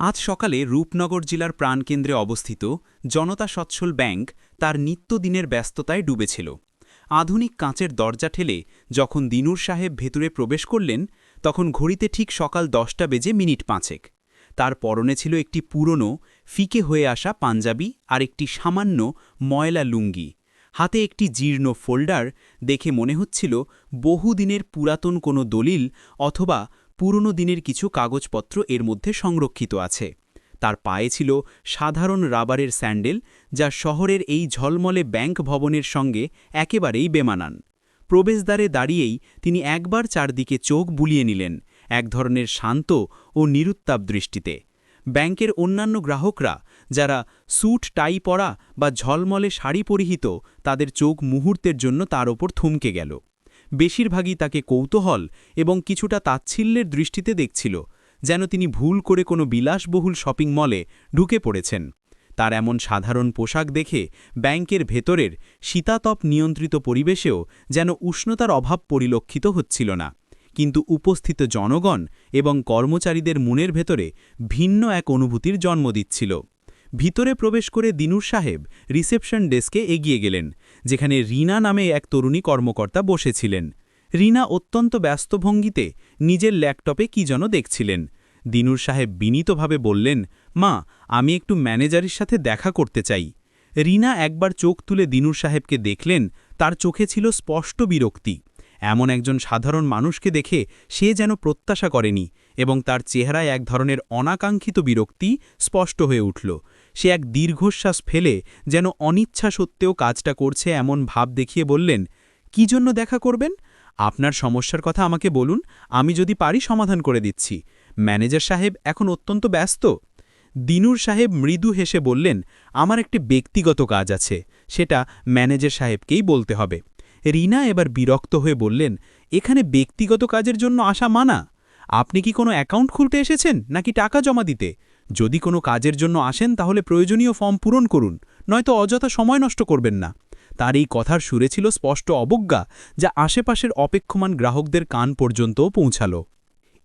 আজ সকালে রূপনগর জেলার প্রাণকেন্দ্রে অবস্থিত জনতা সচ্ছল ব্যাংক তার নিত্যদিনের ব্যস্ততায় ডুবেছিল। আধুনিক কাঁচের দরজা ঠেলে যখন দিনুর সাহেব ভেতরে প্রবেশ করলেন, তখন ঘড়িতে ঠিক সকাল দশটা বেজে মিনিট পাঁচেক। তার পরনে ছিল একটি পুরনো, ফিকে হয়ে আসা পাঞ্জাবি আর একটি সামান্য ময়লা লুঙ্গি। হাতে একটি জীর্ণ ফোল্ডার দেখে মনে হচ্ছিল বহুদিনের পুরাতন কোনো দলিল অথবা পুরনো দিনের কিছু কাগজপত্র এর মধ্যে সংরক্ষিত আছে। তার পায়ে ছিল সাধারণ রাবারের স্যান্ডেল, যা শহরের এই ঝলমলে ব্যাংক ভবনের সঙ্গে একেবারেই বেমানান। প্রবেশদ্বারে দাঁড়িয়েই তিনি একবার চারদিকে চোখ বুলিয়ে নিলেন, এক ধরনের শান্ত ও নিরুত্তাপ দৃষ্টিতে। ব্যাংকের অন্যান্য গ্রাহকরা, যারা স্যুট, টাই পরা বা ঝলমলে শাড়ি পরিহিত, তাদের চোখ মুহূর্তের জন্য তার ওপর থমকে গেল। বেশিরভাগই তাকে কৌতূহল এবং কিছুটা তাচ্ছিল্যের দৃষ্টিতে দেখছিল, যেন তিনি ভুল করে কোনো বিলাসবহুল শপিং মলে ঢুকে পড়েছেন। তার এমন সাধারণ পোশাক দেখে ব্যাংকের ভেতরের শীতাতপ নিয়ন্ত্রিত পরিবেশেও যেন উষ্ণতার অভাব পরিলক্ষিত হচ্ছিল না। কিন্তু উপস্থিত জনগণ এবং কর্মচারীদের মনের ভেতরে ভিন্ন এক অনুভূতির জন্ম দিচ্ছিল। ভিতরে প্রবেশ করে দিনুর সাহেব রিসেপশন ডেস্কে এগিয়ে গেলেন, যেখানে রিনা নামে এক তরুণী কর্মকর্তা বসেছিলেন। রিনা অত্যন্ত ব্যস্ত ভঙ্গিতে নিজের ল্যাপটপে কি যেন দেখছিলেন। দিনুর সাহেব বিনীতভাবে বললেন, মা, আমি একটু ম্যানেজারের সাথে দেখা করতে চাই। রিনা একবার চোখ তুলে দিনুর সাহেবকে দেখলেন, তার চোখে ছিল স্পষ্ট বিরক্তি। এমন একজন সাধারণ মানুষকে দেখে সে যেন প্রত্যাশা করেনি এবং তার চেহারায় এক ধরনের অনাকাঙ্ক্ষিত বিরক্তি স্পষ্ট হয়ে উঠল। সে এক দীর্ঘশ্বাস ফেলে যেন অনিচ্ছা সত্ত্বেও কাজটা করছে এমন ভাব দেখিয়ে বললেন, কি জন্য দেখা করবেন? আপনার সমস্যার কথা আমাকে বলুন, আমি যদি পারি সমাধান করে দিচ্ছি। ম্যানেজার সাহেব এখন অত্যন্ত ব্যস্ত। দিনুর সাহেব মৃদু হেসে বললেন, আমার একটি ব্যক্তিগত কাজ আছে, সেটা ম্যানেজার সাহেবকেই বলতে হবে। রিনা এবার বিরক্ত হয়ে বললেন, এখানে ব্যক্তিগত কাজের জন্য আসা মানা। আপনি কি কোনো অ্যাকাউন্ট খুলতে এসেছেন নাকি টাকা জমা দিতে? যদি কোনো কাজের জন্য আসেন, তাহলে প্রয়োজনীয় ফর্ম পূরণ করুন, নয়তো অযথা সময় নষ্ট করবেন না। তার এই কথার সুরে ছিল স্পষ্ট অবজ্ঞা, যা আশেপাশের অপেক্ষমান গ্রাহকদের কান পর্যন্তও পৌঁছাল।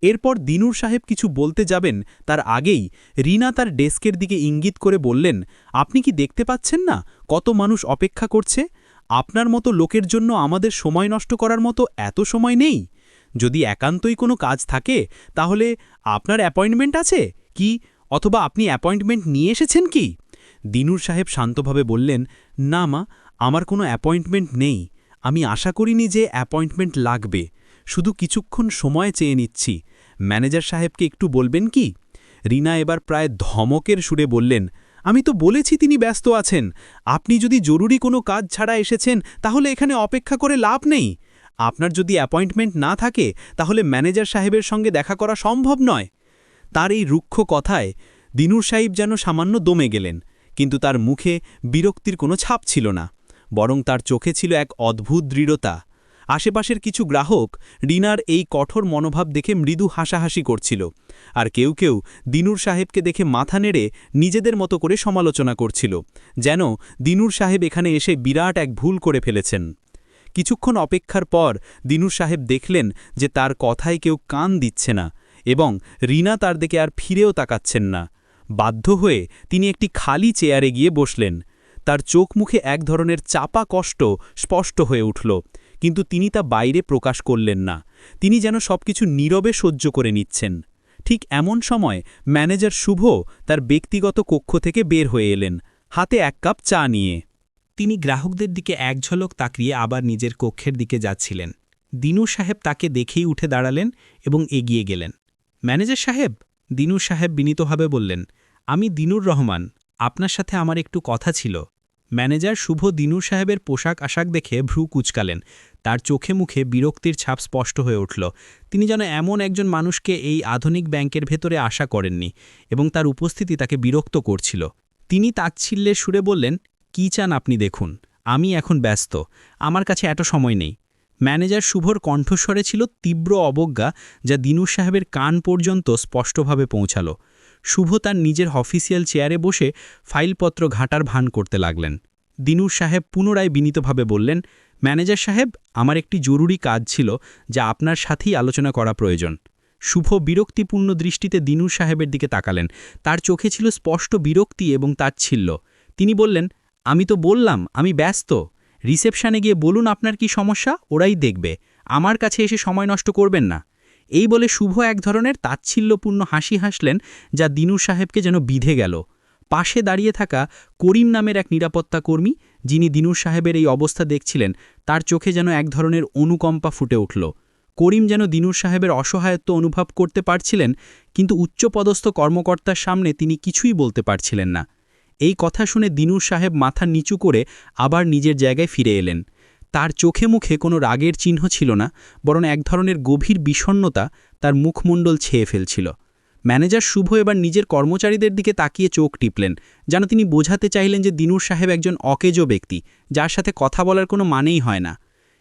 এরপর দিনুর সাহেব কিছু বলতে যাবেন, তার আগেই রিনা তার ডেস্কের দিকে ইঙ্গিত করে বললেন, আপনি কি দেখতে পাচ্ছেন না কত মানুষ অপেক্ষা করছে? আপনার মতো লোকের জন্য আমাদের সময় নষ্ট করার মতো এত সময় নেই? যদি একান্তই কোনো কাজ থাকে, তাহলে আপনার অ্যাপয়েন্টমেন্ট আছে? কি অথবা আপনি অ্যাপয়েন্টমেন্ট নিয়ে এসেছেন কি? দিনুর সাহেব শান্তভাবে বললেন, না মা, আমার কোনো অ্যাপয়েন্টমেন্ট নেই। আমি আশা করিনি যে অ্যাপয়েন্টমেন্ট লাগবে। শুধু কিছুক্ষণ সময় চেয়ে নিচ্ছি। ম্যানেজার সাহেবকে একটু বলবেন কি? রিনা এবার প্রায় ধমকের সুরে বললেন, আমি তো বলেছি তিনি ব্যস্ত আছেন। আপনি যদি জরুরি কোনো কাজ ছাড়া এসেছেন, তাহলে এখানে অপেক্ষা করে লাভ নেই। আপনার যদি অ্যাপয়েন্টমেন্ট না থাকে, তাহলে ম্যানেজার সাহেবের সঙ্গে দেখা করা সম্ভব নয়। তার এই রুক্ষ কথায় দিনুর সাহেব যেন সামান্য দমে গেলেন, কিন্তু তার মুখে বিরক্তির কোনো ছাপ ছিল না, বরং তার চোখে ছিল এক অদ্ভুত দৃঢ়তা। আশেপাশের কিছু গ্রাহক রিনার এই কঠোর মনোভাব দেখে মৃদু হাসাহাসি করছিল, আর কেউ কেউ দিনুর সাহেবকে দেখে মাথা নেড়ে নিজেদের মতো করে সমালোচনা করছিল, যেন দিনুর সাহেব এখানে এসে বিরাট এক ভুল করে ফেলেছেন। কিছুক্ষণ অপেক্ষার পর দিনুর সাহেব দেখলেন যে তার কথায় কেউ কান দিচ্ছে না এবং রিনা তার দিকে আর ফিরেও তাকাচ্ছেন না। বাধ্য হয়ে তিনি একটি খালি চেয়ারে গিয়ে বসলেন। তার চোখ মুখে এক ধরনের চাপা কষ্ট স্পষ্ট হয়ে উঠল, কিন্তু তিনি তা বাইরে প্রকাশ করলেন না। তিনি যেন সবকিছু নীরবে সহ্য করে নিচ্ছেন। ঠিক এমন সময় ম্যানেজার শুভ তার ব্যক্তিগত কক্ষ থেকে বের হয়ে এলেন। হাতে এক কাপ চা নিয়ে। তিনি গ্রাহকদের দিকে এক ঝলক তাকিয়ে আবার নিজের কক্ষের দিকে যাচ্ছিলেন। দিনু সাহেব তাকে দেখেই উঠে দাঁড়ালেন এবং এগিয়ে গেলেন। ম্যানেজার সাহেব দিনু সাহেব বিনীতভাবে বললেন, আমি দিনুর রহমান, আপনার সাথে আমার একটু কথা ছিল। ম্যানেজার শুভ দিনুর সাহেবের পোশাক আশাক দেখে ভ্রু কুচকালেন। তার চোখে মুখে বিরক্তির ছাপ স্পষ্ট হয়ে উঠল। তিনি যেন এমন একজন মানুষকে এই আধুনিক ব্যাংকের ভেতরে আশা করেননি এবং তার উপস্থিতি তাকে বিরক্ত করছিল। তিনি তাচ্ছিল্যের সুরে বললেন, কি চান আপনি দেখুন, আমি এখন ব্যস্ত। আমার কাছে এত সময় নেই। ম্যানেজার শুভর কণ্ঠস্বরে ছিল তীব্র অবজ্ঞা যা দিনুর সাহেবের কান পর্যন্ত স্পষ্টভাবে পৌঁছাল। শুভ তার নিজের অফিসিয়াল চেয়ারে বসে ফাইলপত্র ঘাটার ভান করতে লাগলেন। দিনুর সাহেব পুনরায় বিনীতভাবে বললেন, ম্যানেজার সাহেব, আমার একটি জরুরি কাজ ছিল যা আপনার সাথেই আলোচনা করা প্রয়োজন। শুভ বিরক্তিপূর্ণ দৃষ্টিতে দিনুর সাহেবের দিকে তাকালেন। তার চোখে ছিল স্পষ্ট বিরক্তি এবং তাচ্ছিল্য। তিনি বললেন, আমি তো বললাম, আমি ব্যস্ত। রিসেপশনে গিয়ে বলুন আপনার কি সমস্যা, ওরাই দেখবে। আমার কাছে এসে সময় নষ্ট করবেন না। এই বলে শুভ এক ধরনের তাচ্ছিল্যপূর্ণ হাসি হাসলেন, যা দিনুর সাহেবকে যেন বিধে গেল। পাশে দাঁড়িয়ে থাকা করিম নামের এক নিরাপত্তা কর্মী, যিনি দিনুর সাহেবের এই অবস্থা দেখছিলেন, তার চোখে যেন এক ধরনের অনুকম্পা ফুটে উঠল। করিম যেন দিনুর সাহেবের অসহায়ত্ব অনুভব করতে পারছিলেন, কিন্তু উচ্চপদস্থ কর্মকর্তার সামনে তিনি কিছুই বলতে পারছিলেন না। এই কথা শুনে দিনুর সাহেব মাথা নিচু করে আবার নিজের জায়গায় ফিরে এলেন। তার চোখে মুখে কোনো রাগের চিহ্ন ছিল না, বরং এক ধরনের গভীর বিষণ্নতা তার মুখমণ্ডল ছেয়ে ফেলছিল। ম্যানেজার শুভ এবার নিজের কর্মচারীদের দিকে তাকিয়ে চোখ টিপলেন, যেন তিনি বোঝাতে চাইলেন যে দিনুর সাহেব একজন অকেজো ব্যক্তি, যার সাথে কথা বলার কোনো মানেই হয় না।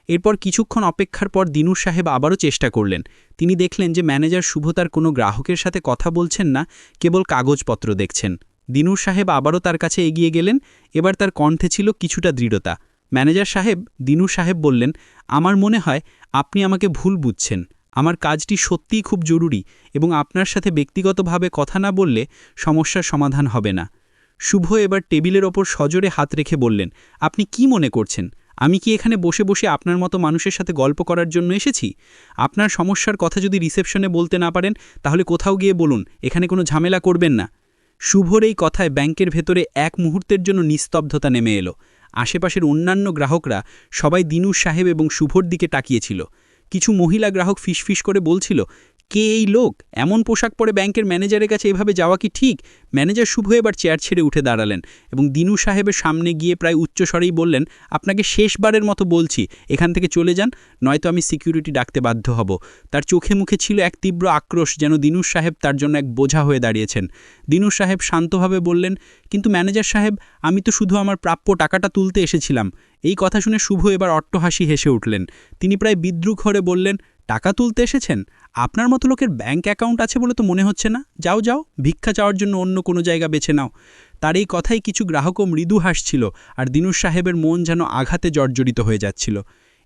এরপর কিছুক্ষণ অপেক্ষার পর দিনুর সাহেব আবারও চেষ্টা করলেন। তিনি দেখলেন যে ম্যানেজার শুভ তার কোনো গ্রাহকের সাথে কথা বলছেন না, কেবল কাগজপত্র দেখছেন। দিনুর সাহেব আবারও তার কাছে এগিয়ে গেলেন, এবার তার কণ্ঠে ছিল কিছুটা দৃঢ়তা। ম্যানেজার সাহেব দিনুর সাহেব বললেন, আমার মনে হয় আপনি আমাকে ভুল বুঝছেন। আমার কাজটি সত্যিই খুব জরুরি এবং আপনার সাথে ব্যক্তিগতভাবে কথা না বললে সমস্যার সমাধান হবে না। শুভ এবার টেবিলের ওপর সজোরে হাত রেখে বললেন, আপনি কি মনে করছেন? আমি কি এখানে বসে বসে আপনার মতো মানুষের সাথে গল্প করার জন্য এসেছি? আপনার সমস্যার কথা যদি রিসেপশনে বলতে না পারেন, তাহলে কোথাও গিয়ে বলুন, এখানে কোনো ঝামেলা করবেন না। শুভর এই কথায় ব্যাংকের ভেতরে এক মুহূর্তের জন্য নিস্তব্ধতা নেমে এলো। আশেপাশের অন্যান্য গ্রাহকরা সবাই দিনুর সাহেব এবং শুভর দিকে তাকিয়েছিল। কিছু মহিলা গ্রাহক ফিসফিস করে বলছিল কে এই লোক? এমন পোশাক পরে ব্যাংকের ম্যানেজারের কাছে এভাবে যাওয়া কি ঠিক? ম্যানেজার শুভ এবার চেয়ার ছেড়ে উঠে দাঁড়ালেন এবং দিনু সাহেবের সামনে গিয়ে প্রায় উচ্চস্বরেই বললেন, আপনাকে শেষবারের মতো বলছি, এখান থেকে চলে যান, নয়তো আমি সিকিউরিটি ডাকতে বাধ্য হব। তার চোখে মুখে ছিল এক তীব্র আক্রোশ যেন দিনু সাহেব তার জন্য এক বোঝা হয়ে দাঁড়িয়েছেন। দিনুর সাহেব শান্তভাবে বললেন, কিন্তু ম্যানেজার সাহেব, আমি তো শুধু আমার প্রাপ্য টাকাটা তুলতে এসেছিলাম। এই কথা শুনে শুভ এবার অট্টহাসি হেসে উঠলেন। তিনি প্রায় বিদ্রুক হরে বললেন টাকা তুলতে এসেছেন? আপনার মতো লোকের ব্যাঙ্ক অ্যাকাউন্ট আছে বলে তো মনে হচ্ছে না। যাও যাও, ভিক্ষা চাওয়ার জন্য অন্য কোনো জায়গা বেছে নাও। তার এই কথাই কিছু গ্রাহকও মৃদু হাসছিল আর দিনুর সাহেবের মন যেন আঘাতে জর্জরিত হয়ে যাচ্ছিল।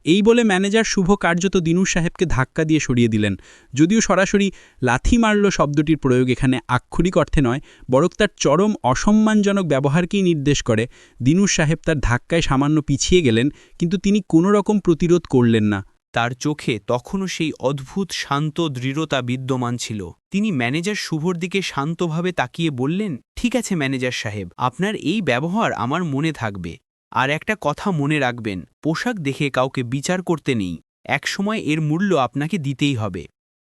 এই বলে ম্যানেজার শুভ কার্যত দিনুর সাহেবকে ধাক্কা দিয়ে সরিয়ে দিলেন। যদিও সরাসরি লাথি মারল শব্দটির প্রয়োগ এখানে আক্ষরিক অর্থে নয়, বরং তার চরম অসম্মানজনক ব্যবহারকেই নির্দেশ করে। দিনুর সাহেব তার ধাক্কায় সামান্য পিছিয়ে গেলেন, কিন্তু তিনি কোনো রকম প্রতিরোধ করলেন না। তার চোখে তখনও সেই অদ্ভুত, শান্ত, দৃঢ়তা বিদ্যমান ছিল। তিনি ম্যানেজার শুভর দিকে শান্তভাবে তাকিয়ে বললেন, ঠিক আছে, ম্যানেজার সাহেব, আপনার এই ব্যবহার আমার মনে থাকবে। আর একটা কথা মনে রাখবেন, পোশাক দেখে কাউকে বিচার করতে নেই। একসময় এর মূল্য আপনাকে দিতেই হবে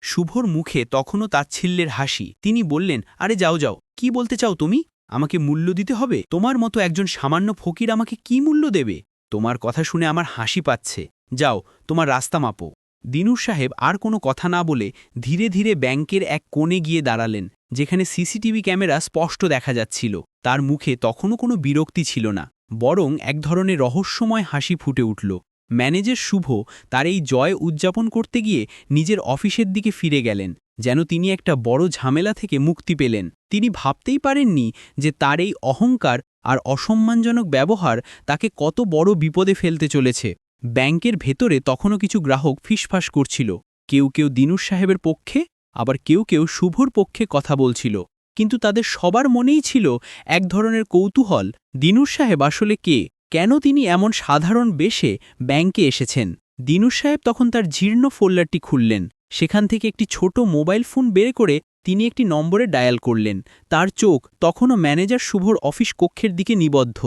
শুভর মুখে তখনও তাচ্ছিল্যের হাসি। তিনি বললেন, আরে, যাও যাও, কি বলতে চাও তুমি? আমাকে মূল্য দিতে হবে? তোমার মতো একজন সামান্য ফকির আমাকে কি মূল্য দেবে? তোমার কথা শুনে আমার হাসি পাচ্ছে। যাও, তোমার রাস্তা মাপো। দিনুর সাহেব আর কোনো কথা না বলে ধীরে ধীরে ব্যাংকের এক কোণে গিয়ে দাঁড়ালেন, যেখানে সিসিটিভি ক্যামেরা স্পষ্ট দেখা যাচ্ছিল। তার মুখে তখনও কোনো বিরক্তি ছিল না, বরং এক ধরনের রহস্যময় হাসি ফুটে উঠল। ম্যানেজার শুভ তার এই জয় উদযাপন করতে গিয়ে নিজের অফিসের দিকে ফিরে গেলেন, যেন তিনি একটা বড় ঝামেলা থেকে মুক্তি পেলেন। তিনি ভাবতেই পারেননি যে তার এই অহংকার আর অসম্মানজনক ব্যবহার তাকে কত বড় বিপদে ফেলতে চলেছে। ব্যাংকের ভেতরে তখনও কিছু গ্রাহক ফিসফাস করছিল। কেউ কেউ দিনুর সাহেবের পক্ষে, আবার কেউ কেউ শুভর পক্ষে কথা বলছিল। কিন্তু তাদের সবার মনেই ছিল এক ধরনের কৌতূহল দিনুর সাহেব আসলে কে? কেন তিনি এমন সাধারণ বেশে ব্যাংকে এসেছেন? দিনুর সাহেব তখন তার জীর্ণ ফোল্ডারটি খুললেন। সেখান থেকে একটি ছোট মোবাইল ফোন বের করে তিনি একটি নম্বরে ডায়াল করলেন। তার চোখ তখনও ম্যানেজার শুভর অফিস কক্ষের দিকে নিবদ্ধ।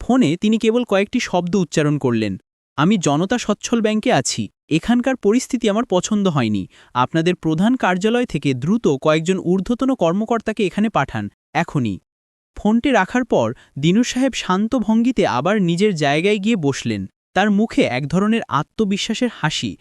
ফোনে তিনি কেবল কয়েকটি শব্দ উচ্চারণ করলেন। আমি জনতা সচ্ছল ব্যাংকে আছি। এখানকার পরিস্থিতি আমার পছন্দ হয়নি। আপনাদের প্রধান কার্যালয় থেকে দ্রুত কয়েকজন ঊর্ধ্বতন কর্মকর্তাকে এখানে পাঠান, এখনই। ফোনটি রাখার পর দিনু সাহেব শান্ত ভঙ্গিতে আবার নিজের জায়গায় গিয়ে বসলেন। তার মুখে এক ধরনের আত্মবিশ্বাসের হাসি।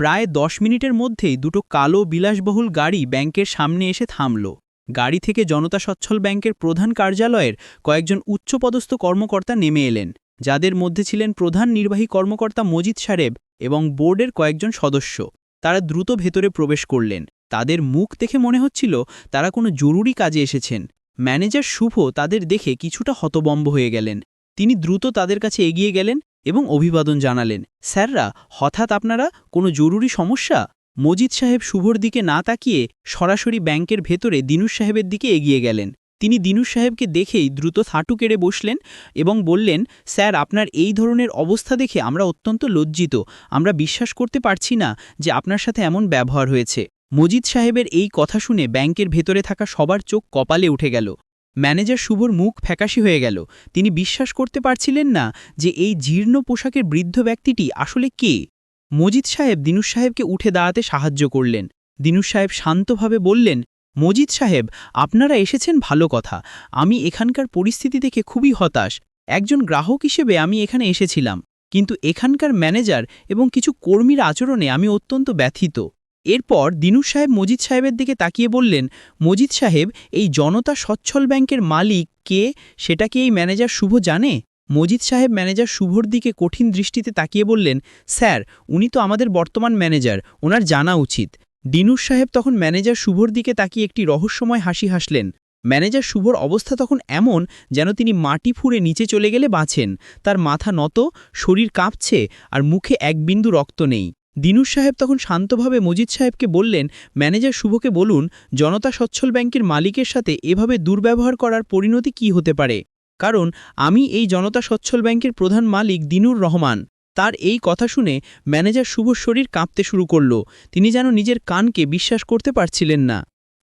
প্রায় দশ মিনিটের মধ্যেই দুটো কালো বিলাসবহুল গাড়ি ব্যাংকের সামনে এসে থামল। গাড়ি থেকে জনতা সচ্ছল ব্যাংকের প্রধান কার্যালয়ের কয়েকজন উচ্চপদস্থ কর্মকর্তা নেমে এলেন, যাদের মধ্যে ছিলেন প্রধান নির্বাহী কর্মকর্তা মজিদ সারেব এবং বোর্ডের কয়েকজন সদস্য। তারা দ্রুত ভেতরে প্রবেশ করলেন। তাদের মুখ দেখে মনে হচ্ছিল তারা কোনো জরুরি কাজে এসেছেন। ম্যানেজার শুভ তাদের দেখে কিছুটা হতবম্ব হয়ে গেলেন। তিনি দ্রুত তাদের কাছে এগিয়ে গেলেন এবং অভিবাদন জানালেন। স্যাররা, হঠাৎ আপনারা কোনো জরুরি সমস্যা? মজিদ সাহেব শুভর দিকে না তাকিয়ে সরাসরি ব্যাংকের ভেতরে দিনুস সাহেবের দিকে এগিয়ে গেলেন। তিনি দিনুস সাহেবকে দেখেই দ্রুত থাটু কেড়ে বসলেন এবং বললেন, স্যার, আপনার এই ধরনের অবস্থা দেখে আমরা অত্যন্ত লজ্জিত। আমরা বিশ্বাস করতে পারছি না যে আপনার সাথে এমন ব্যবহার হয়েছে। মজিদ সাহেবের এই কথা শুনে ব্যাংকের ভেতরে থাকা সবার চোখ কপালে উঠে গেল। ম্যানেজার শুভর মুখ ফ্যাকাশি হয়ে গেল। তিনি বিশ্বাস করতে পারছিলেন না যে এই জীর্ণ পোশাকের বৃদ্ধ ব্যক্তিটি আসলে কে। মজিদ সাহেব দিনুস সাহেবকে উঠে দাঁড়াতে সাহায্য করলেন। দিনুস সাহেব শান্তভাবে বললেন, মজিদ সাহেব, আপনারা এসেছেন ভালো কথা। আমি এখানকার পরিস্থিতি দেখে খুবই হতাশ। একজন গ্রাহক হিসেবে আমি এখানে এসেছিলাম। কিন্তু এখানকার ম্যানেজার এবং কিছু কর্মীর আচরণে আমি অত্যন্ত ব্যথিত। এরপর দিনুস সাহেব মজিদ সাহেবের দিকে তাকিয়ে বললেন, মজিদ সাহেব, এই জনতা সচ্ছল ব্যাংকের মালিক কে? সেটা কি এই ম্যানেজার শুভ জানে? মজিদ সাহেব ম্যানেজার শুভর দিকে কঠিন দৃষ্টিতে তাকিয়ে বললেন, স্যার, উনি তো আমাদের বর্তমান ম্যানেজার, ওনার জানা উচিত। দিনুস সাহেব তখন ম্যানেজার শুভর দিকে তাকিয়ে একটি রহস্যময় হাসি হাসলেন। ম্যানেজার শুভর অবস্থা তখন এমন যেন তিনি মাটি ফুঁড়ে নিচে চলে গেলে বাঁচেন। তার মাথা নত, শরীর কাঁপছে, আর মুখে এক বিন্দু রক্ত নেই। দিনুস সাহেব তখন শান্তভাবে মজিদ সাহেবকে বললেন, ম্যানেজার শুভকে বলুন, জনতা সচ্ছল ব্যাংকের মালিকের সাথে এভাবে দুর্ব্যবহার করার পরিণতি কি হতে পারে? কারণ আমি এই জনতা সচ্ছল ব্যাংকের প্রধান মালিক দিনুর রহমান। তার এই কথা শুনে ম্যানেজার শুভ শরীর কাঁপতে শুরু করল। তিনি যেন নিজের কানকে বিশ্বাস করতে পারছিলেন না।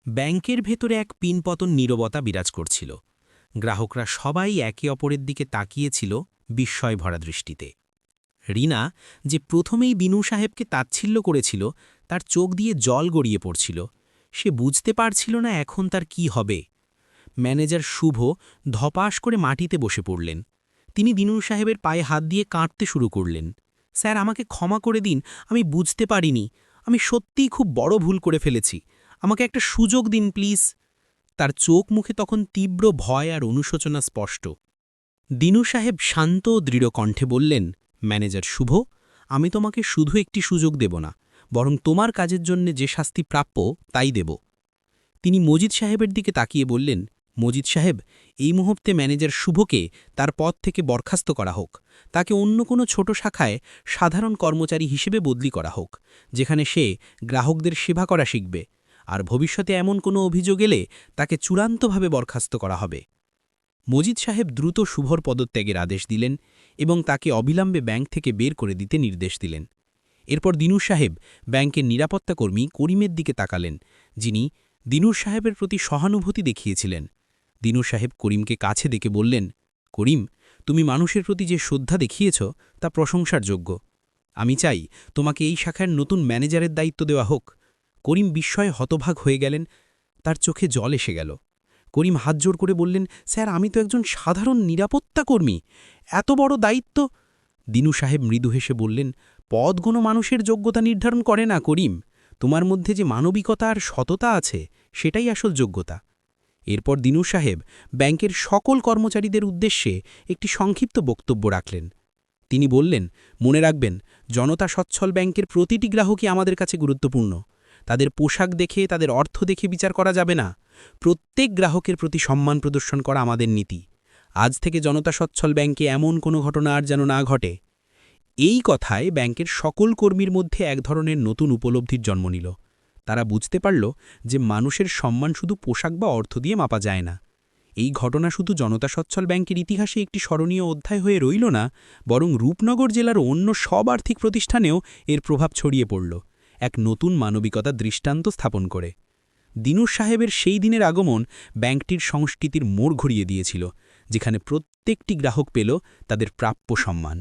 ব্যাংকের ভেতরে এক পিনপতন নীরবতা বিরাজ করছিল। গ্রাহকরা সবাই একে অপরের দিকে তাকিয়েছিল বিস্ময় ভরা দৃষ্টিতে। রিনা যে প্রথমেই বিনু সাহেবকে তাচ্ছিল্য করেছিল, তার চোখ দিয়ে জল গড়িয়ে পড়ছিল। সে বুঝতে পারছিল না এখন তার কি হবে। ম্যানেজার শুভ ধপাস করে মাটিতে বসে পড়লেন। তিনি দিনু সাহেবের পায়ে হাত দিয়ে কাঁদতে শুরু করলেন। স্যার, আমাকে ক্ষমা করে দিন, আমি বুঝতে পারিনি। আমি সত্যিই খুব বড় ভুল করে ফেলেছি। আমাকে একটা সুযোগ দিন, প্লিজ। তার চোখ মুখে তখন তীব্র ভয় আর অনুশোচনা স্পষ্ট। দিনু সাহেব শান্ত ও দৃঢ় কণ্ঠে বললেন ম্যানেজার, শুভ, আমি তোমাকে শুধু একটি সুযোগ দেব না, বরং তোমার কাজের জন্য যে শাস্তি প্রাপ্য, তাই দেব। তিনি মজিদ সাহেবের দিকে তাকিয়ে বললেন, মজিদ সাহেব, এই মুহূর্তে ম্যানেজার শুভকে তার পদ থেকে বরখাস্ত করা হোক। তাকে অন্য কোনো ছোট শাখায় সাধারণ কর্মচারী হিসেবে বদলি করা হোক, যেখানে সে গ্রাহকদের সেবা করা শিখবে। আর ভবিষ্যতে এমন কোনো অভিযোগ এলে তাকে চূড়ান্তভাবে বরখাস্ত করা হবে। মজিদ সাহেব দ্রুত শুভর পদত্যাগের আদেশ দিলেন এবং তাকে অবিলম্বে ব্যাংক থেকে বের করে দিতে নির্দেশ দিলেন। এরপর দিনুর সাহেব ব্যাংকের নিরাপত্তাকর্মী করিমের দিকে তাকালেন, যিনি দিনুর সাহেবের প্রতি সহানুভূতি দেখিয়েছিলেন। দিনুর সাহেব করিমকে কাছে দেখে বললেন, করিম, তুমি মানুষের প্রতি যে শ্রদ্ধা দেখিয়েছ তা প্রশংসার যোগ্য। আমি চাই তোমাকে এই শাখার নতুন ম্যানেজারের দায়িত্ব দেওয়া হোক। করিম বিস্ময়ে হতভাগ হয়ে গেলেন, তার চোখে জল এসে গেল। করিম হাত জোর করে বললেন, স্যার, আমি তো একজন সাধারণ নিরাপত্তা কর্মী। এত বড় দায়িত্ব? দিনু সাহেব মৃদু হেসে বললেন, পদ কোনো মানুষের যোগ্যতা নির্ধারণ করে না, করিম। তোমার মধ্যে যে মানবিকতা আর সততা আছে, সেটাই আসল যোগ্যতা। এরপর দিনু সাহেব ব্যাংকের সকল কর্মচারীদের উদ্দেশ্যে একটি সংক্ষিপ্ত বক্তব্য রাখলেন। তিনি বললেন, মনে রাখবেন, জনতা সচ্ছল ব্যাংকের প্রতিটি গ্রাহকই আমাদের কাছে গুরুত্বপূর্ণ। তাদের পোশাক দেখে, তাদের অর্থ দেখে বিচার করা যাবে না। প্রত্যেক গ্রাহকের প্রতি সম্মান প্রদর্শন করা আমাদের নীতি। আজ থেকে জনতা সচ্ছল ব্যাংকে এমন কোনো ঘটনা আর যেন না ঘটে। এই কথায় ব্যাংকের সকল কর্মীর মধ্যে এক ধরনের নতুন উপলব্ধির জন্ম নিল। তারা বুঝতে পারল যে মানুষের সম্মান শুধু পোশাক বা অর্থ দিয়ে মাপা যায় না। এই ঘটনা শুধু জনতা সচ্ছল ব্যাংকের ইতিহাসে একটি স্মরণীয় অধ্যায় হয়ে রইল না, বরং রূপনগর জেলার অন্য সব আর্থিক প্রতিষ্ঠানেও এর প্রভাব ছড়িয়ে পড়ল। এক নতুন মানবিকতা দৃষ্টান্ত স্থাপন করে। দিনুর সাহেবের সেই দিনের আগমন ব্যাংকটির সংস্কৃতির মোড় ঘুরিয়ে দিয়েছিল, যেখানে প্রত্যেকটি গ্রাহক পেল তাদের প্রাপ্য সম্মান।